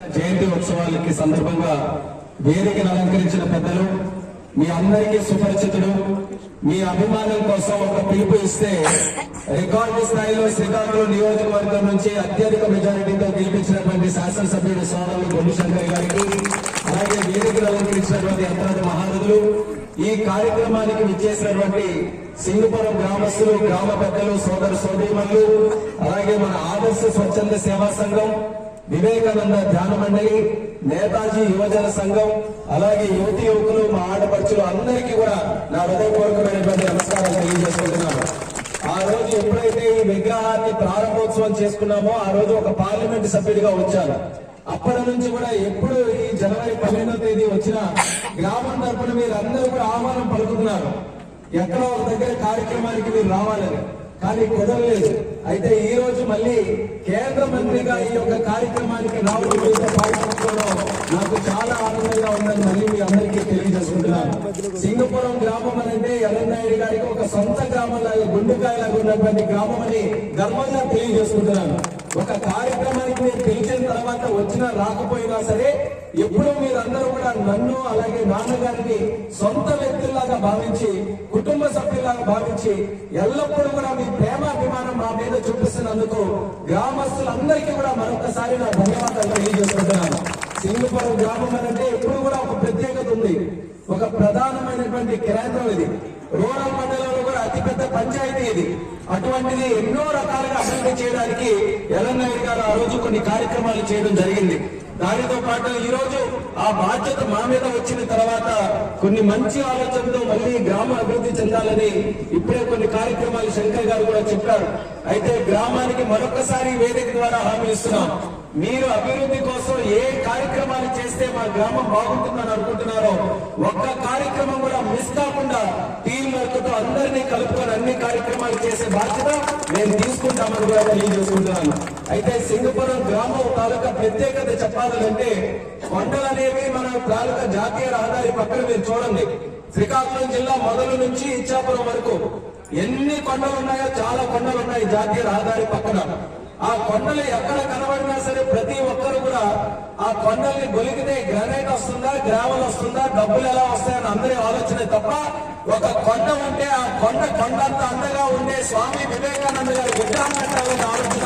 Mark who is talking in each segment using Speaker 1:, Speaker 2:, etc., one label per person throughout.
Speaker 1: జయంతి ఉత్సవాలకి సందర్భంగా వేదికను అలంకరించిన పెద్దలు మీ అందరికీ సుపరిచితుడు మీ అభిమానం కోసం ఒక పిలుపు ఇస్తే రికార్డు స్థాయిలో శ్రీకాకుళం నియోజకవర్గం నుంచి అత్యధిక మెజారిటీతో గెలిపించినటువంటి శాసనసభ్యుడు సోదరులు గొల్లు గారికి అలాగే వేదికను అలంకరించినటువంటి అంతరాది మహారథులు ఈ కార్యక్రమానికి విచ్చేసినటువంటి సింగపురం గ్రామస్తులు గ్రామ పెద్దలు సోదరు సోదరిమల్లు అలాగే మన ఆదర్శ స్వచ్ఛంద సేవా సంఘం వివేకానంద ధ్యాన మండలి నేతాజీ యువజన సంఘం అలాగే యువతి యువకులు మా ఆడపడుచులు అందరికీ కూడా నా హృదయపూర్వకమైనటువంటి నమస్కారాలు తెలియజేసుకుంటున్నాను. ఆ రోజు ఎప్పుడైతే ఈ విగ్రహాన్ని ప్రారంభోత్సవం చేసుకున్నామో ఆ రోజు ఒక పార్లమెంట్ సభ్యుడిగా వచ్చాను. అప్పటి నుంచి కూడా ఎప్పుడు ఈ జనవరి పన్నెండో తేదీ వచ్చిన గ్రామం తరపున మీరు అందరూ కూడా ఆహ్వానం పలుకుతున్నారు. ఎక్కడో ఒక దగ్గర కార్యక్రమానికి మీరు రావాలని కానీ కుదరలేదు. అయితే ఈ రోజు మళ్ళీ కేంద్ర మంత్రిగా ఈ యొక్క కార్యక్రమానికి రావడం మీతో నాకు చాలా ఆనందంగా ఉందని మళ్ళీ మీ అందరికీ తెలియజేసుకుంటున్నాను. సింగపురం గ్రామం అంటే ఎల్లనాయుడు గారికి ఒక సొంత గ్రామం లాగా గుండెకాయలాగా ఉన్నటువంటి గ్రామం అని గర్వంగా తెలియజేసుకుంటున్నాను. ఒక కార్యక్రమానికి మీరు పిలిచిన తర్వాత వచ్చినా రాకపోయినా సరే ఎప్పుడూ మీరందరూ కూడా నన్ను అలాగే నాన్నగారిని సొంత వ్యక్తుల్లాగా భావించి కుటుంబ భావించి ఎల్లప్పుడూ కూడా మీ ప్రేమ అభిమానం మా మీద చూపిస్తున్నందుకు గ్రామస్తులందరికీ కూడా మరొకసారి నా ధన్యవాదాలు తెలియజేసుకుంటున్నాను. సింగపురం గ్రామం అంటే ఎప్పుడు కూడా ఒక ప్రత్యేకత ఉంది. ఒక ప్రధానమైనటువంటి కేంద్రం ఇది. రూరల్ మండలంలో కూడా అతిపెద్ద పంచాయతీ ఇది. అటువంటిది ఎన్నో రకాలుగా అభివృద్ధి చేయడానికి ఎల్లనాయుడు గారు ఆ రోజు కొన్ని కార్యక్రమాలు చేయడం జరిగింది. దానితో పాటు ఈ రోజు ఆ బాధ్యత మా మీద వచ్చిన తర్వాత కొన్ని మంచి ఆలోచనతో మళ్ళీ గ్రామ అభివృద్ధి చెందాలని ఇప్పుడే కొన్ని కార్యక్రమాలు శంకర్ గారు కూడా చెప్పారు. అయితే గ్రామానికి మరొకసారి వేదిక ద్వారా హామీ ఇస్తున్నాం. మీరు అభివృద్ధి కోసం ఏ కార్యక్రమాలు చేస్తే మా గ్రామం బాగుంటుందని అనుకుంటున్నారో ఒక్క కార్యక్రమం కూడా మిస్ కాకుండా అందరినీ కలుపుకొని అన్ని కార్యక్రమాలు చేసే బాధ్యత నేను తీసుకుంటామని కూడా తెలియజేసుకుంటున్నాను. అయితే సింగపురం గ్రామం తాలూకా ప్రత్యేకత చెప్పాలంటే కొండలు అనేవి మన తాలూకా జాతీయ రహదారి పక్కన మీరు చూడండి. శ్రీకాకుళం జిల్లా మొదలు నుంచి ఇచ్చాపురం వరకు ఎన్ని కొండలు ఉన్నాయో చాలా కొండలు ఉన్నాయి జాతీయ రహదారి పక్కన. ఆ కొండలు ఎక్కడ కనబడినా సరే ప్రతి ఒక్కరు కూడా ఆ కొండల్ని గొలికితే గ్రానైట్ వస్తుందా గ్రావెల్ వస్తుందా డబ్బులు ఎలా వస్తాయని అందరి ఆలోచన తప్ప ఒక కొండ ఉంటే ఆ కొండ కొండంత అందంగా ఉండే స్వామి వివేకానంద గారి విగ్రహం కట్టాలనే ఆలోచన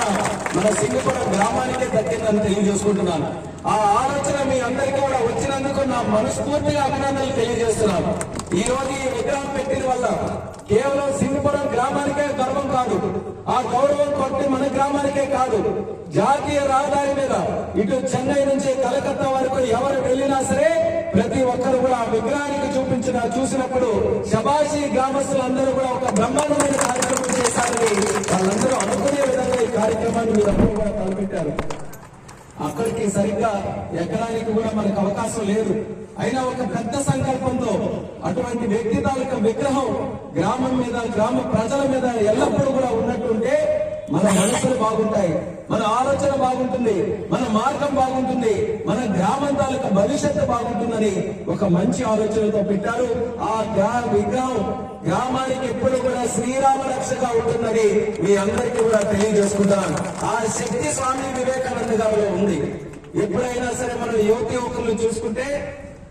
Speaker 1: మన సింగపురం గ్రామానికే దక్కిందని తెలియజేసుకుంటున్నాను. ఆ ఆలోచన మీ అందరికీ కూడా వచ్చినందుకు నా మనస్ఫూర్తిగా అభినందనలు తెలియజేస్తున్నాను. ఈ రోజు ఈ విగ్రహం పెట్టిన వల్ల కేవలం సింగపురం గ్రామానికే గర్వం కాదు ఆ గౌరవం కొట్టి గ్రామానికే కాదు జాతీయ రహదారి మీద ఇటు చెన్నై నుంచి కలకత్తా వరకు ఎవరు వెళ్ళినా సరే ప్రతి ఒక్కరు కూడా విగ్రహానికి చూపించిన చూసినప్పుడు శబాషి గ్రామస్తులందరూ కూడా ఒక బ్రహ్మాండమైన కార్యక్రమం చేశారని వాళ్ళందరూ అనుకునే విధంగా ఈ కార్యక్రమాన్ని మీరందరూ కూడా తలపెట్టారు. అక్కడికి సరిగ్గా ఎక్కడానికి కూడా మనకు అవకాశం లేదు. అయినా ఒక పెద్ద సంకల్పంతో అటువంటి వ్యక్తి తాలూకా విగ్రహం గ్రామం మీద గ్రామ ప్రజల మీద ఎల్లప్పుడూ కూడా ఉన్నట్టు మన మనసులు బాగుంటాయి మన ఆలోచన బాగుంటుంది మన మార్గం బాగుంటుంది మన గ్రామం తాలూకా భవిష్యత్తు బాగుంటుందని ఒక మంచి ఆలోచనతో పెట్టారు. ఆ గ్రా విగ్రహం గ్రామానికి ఎప్పుడు కూడా శ్రీరామ రక్షగా ఉంటుందని మీ అందరికీ కూడా తెలియజేసుకుంటాను ఆ శక్తి స్వామి వివేకానంద గారిలో ఉంది. ఎప్పుడైనా సరే మనం యువతి యువకులను చూసుకుంటే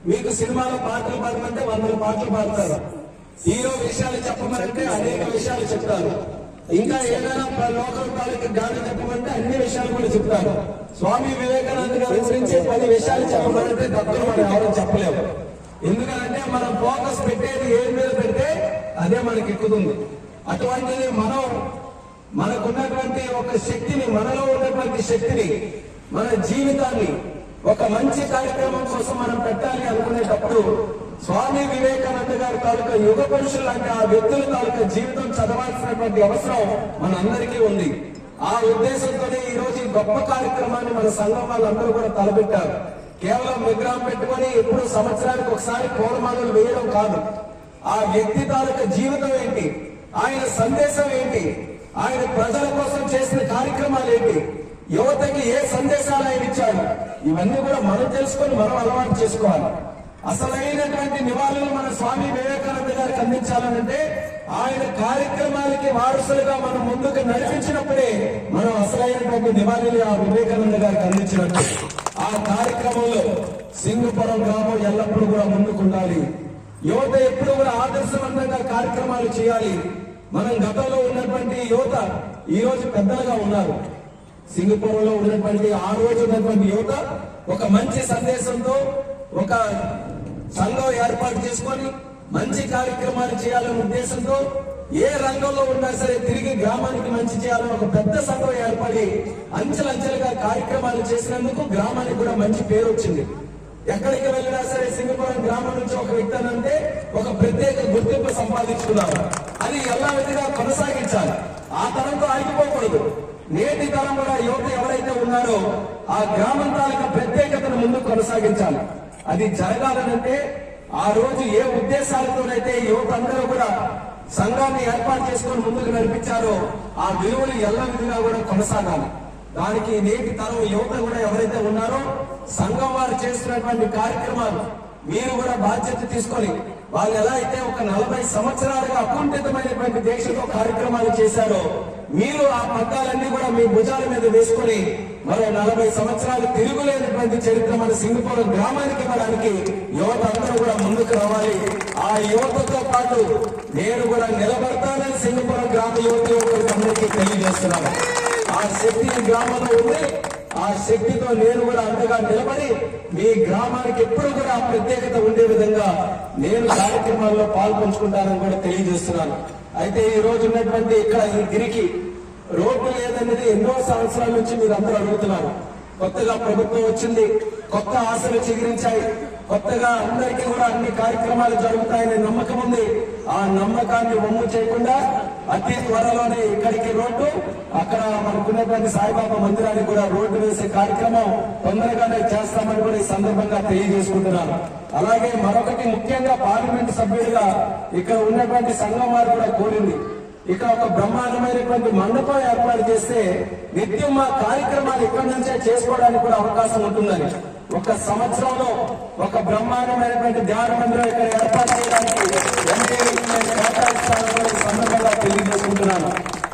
Speaker 1: మీకు సినిమాలో పాటలు పాడమంటే వందల పాటలు పాడతారు. హీరో విషయాలు చెప్పమంటే అనేక విషయాలు చెప్తారు. ఇంకా ఏదైనా లోకల్ తాలూకు గాలి చెప్పమంటే అన్ని విషయాలు కూడా చెప్తారు. స్వామి వివేకానంద గారి గురించి పది విషయాలు చెప్పమంటే తప్పులు మనం ఎవరు చెప్పలేము ఎందుకంటే మనం ఫోకస్ పెట్టేది ఏం మీద పెడితే అదే మనకి ఎక్కుతుంది. అటువంటిది మనం మనకున్నటువంటి ఒక శక్తిని మనలో ఉన్నటువంటి శక్తిని మన జీవితాన్ని ఒక మంచి కార్యక్రమం కోసం మనం పెట్టాలి అనుకునేటప్పుడు స్వామి వివేకానంద గారి తాలూకా యుగ పురుషులు లాంటి ఆ వ్యక్తుల తాలూకా జీవితం చదవాల్సినటువంటి అవసరం మనందరికీ ఉంది. ఆ ఉద్దేశంతోనే ఈ రోజు ఈ గొప్ప కార్యక్రమాన్ని మన సంఘం వాళ్ళందరూ కూడా తలపెట్టారు. కేవలం విగ్రహం పెట్టుకొని ఎప్పుడు సంవత్సరానికి ఒకసారి పూలమాలలు వేయడం కాదు. ఆ వ్యక్తి తాలూకా జీవితం ఏంటి? ఆయన సందేశం ఏంటి? ఆయన ప్రజల కోసం చేసిన కార్యక్రమాలు ఏంటి? యువతకి ఏ సందేశాలు ఆయన ఇచ్చారు? ఇవన్నీ కూడా మనం తెలుసుకొని మనం అలవాటు చేసుకోవాలి. అసలైనటువంటి నివాళులు మన స్వామి వివేకానంద గారికి అందించాలనంటే ఆయన కార్యక్రమాలకి వారసులుగా మనం ముందుకు నడిపించినప్పుడే మనం అసలైనటువంటి నివాళులు ఆ వివేకానంద గారికి అందించినట్టు. ఆ కార్యక్రమంలో సింగపురం గ్రామం ఎల్లప్పుడూ కూడా ముందుకుండాలి. యువత ఎప్పుడు కూడా ఆదర్శవంతంగా కార్యక్రమాలు చేయాలి. మనం గతంలో ఉన్నటువంటి యువత ఈ రోజు పెద్దలుగా ఉన్నారు. సింగపూర్లో ఉన్నటువంటి ఆ రోజు ఉన్నటువంటి యువత ఒక మంచి సందేశంతో ఒక సంఘం ఏర్పాటు చేసుకొని మంచి కార్యక్రమాలు చేయాలనే ఉద్దేశంతో ఏ రంగంలో ఉన్నా సరే తిరిగి గ్రామానికి మంచి చేయాలని ఒక పెద్ద సంఘం ఏర్పడి అంచెలంచెలుగా కార్యక్రమాలు చేసినందుకు గ్రామానికి కూడా మంచి పేరు వచ్చింది. ఎక్కడికి వెళ్ళినా సరే సింగపురం గ్రామం నుంచి ఒక వ్యక్తి అంటే ఒక ప్రత్యేక గుర్తింపు సంపాదించుకున్నారు అది ఎలా విధంగా కొనసాగించాలి. ఆ తరంతో ఆగిపోకూడదు. నేటి తరం కూడా యువత ఎవరైతే ఉన్నారో ఆ గ్రామం తాలూకా ప్రత్యేకతను ముందు కొనసాగించాలి. అది జరగాలనంటే ఆ రోజు ఏ ఉద్దేశాలతోనైతే యువత అందరూ కూడా సంఘాన్ని ఏర్పాటు చేసుకొని ముందుకు నడిపించారో ఆ విలువలు ఎల్ల విధిగా కూడా కొనసాగాలి. దానికి నేటి తరం యువత కూడా ఎవరైతే ఉన్నారో సంఘం వారు చేస్తున్నటువంటి కార్యక్రమాలు మీరు కూడా బాధ్యత తీసుకొని వాళ్ళు ఎలా అయితే ఒక నలభై సంవత్సరాలుగా అకుంఠితమైనటువంటి దేశంలో కార్యక్రమాలు చేశారో మీరు ఆ పగ్గాలన్నీ కూడా మీ భుజాల మీద వేసుకొని మరో నలభై సంవత్సరాలు తిరుగులేనటువంటి చరిత్ర మన సింగపూర్ గ్రామానికి ఇవ్వడానికి యువత అందరూ కూడా ముందుకు రావాలి. ఆ యువతతో పాటు నేను కూడా నిలబడతానని సింగపూర్ గ్రామ యువత యువకులకు అందరికీ తెలియజేస్తున్నాను. ఆ శక్తి ఈ గ్రామంలో ఉంది. ఆ శక్తితో నేను కూడా అంతగా నిలబడి మీ గ్రామానికి ఎప్పుడు కూడా ఆ ప్రత్యేకత ఉండే విధంగా నేను కార్యక్రమాల్లో పాల్పంచుకుంటానని కూడా తెలియజేస్తున్నాను. అయితే ఈ రోజు ఉన్నటువంటి ఇక్కడ ఈ గిరికి రోడ్డు లేదనేది ఎన్నో సంవత్సరాల నుంచి మీరు అందరూ అడుగుతున్నారు. కొత్తగా ప్రభుత్వం వచ్చింది కొత్త ఆశలు చిగురించాయి. కొత్తగా అందరికీ కూడా అన్ని కార్యక్రమాలు జరుగుతాయనే నమ్మకం ఉంది. ఆ నమ్మకాన్ని వమ్ము చేయకుండా అతి త్వరలోనే ఇక్కడికి రోడ్డు అక్కడ మనకున్నటువంటి సాయిబాబా మందిరానికి కూడా రోడ్డు వేసే కార్యక్రమం తొందరగానే చేస్తామని కూడా ఈ సందర్భంగా తెలియజేసుకుంటున్నాను. అలాగే మరొకటి ముఖ్యంగా పార్లమెంట్ సభ్యుడిగా ఇక్కడ ఉన్నటువంటి సంఘం వారు కూడా కోరింది. ఇక్కడ ఒక బ్రహ్మాండమైనటువంటి మండపం ఏర్పాటు చేస్తే నిత్యం మా కార్యక్రమాలు ఇక్కడి నుంచే చేసుకోవడానికి కూడా అవకాశం ఉంటుందని. ఒక సంవత్సరంలో ఒక బ్రహ్మాండమైనటువంటి ధ్యాన మందిరం ఇక్కడ ఏర్పాటు చేయడానికి సందర్భంగా తెలియజేసుకుంటున్నాను.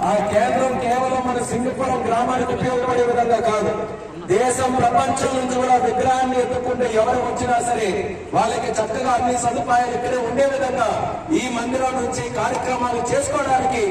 Speaker 1: ఆ కేంద్రం కేవలం మన సింగపురం గ్రామానికి ఉపయోగపడే విధంగా కాదు. దేశం ప్రపంచం నుంచి కూడా విగ్రహాన్ని ఎత్తుకుంటే ఎవరు వచ్చినా సరే వాళ్ళకి చక్కగా అన్ని సదుపాయాలు ఇక్కడే ఉండే విధంగా ఈ మందిరం నుంచి కార్యక్రమాలు చేసుకోవడానికి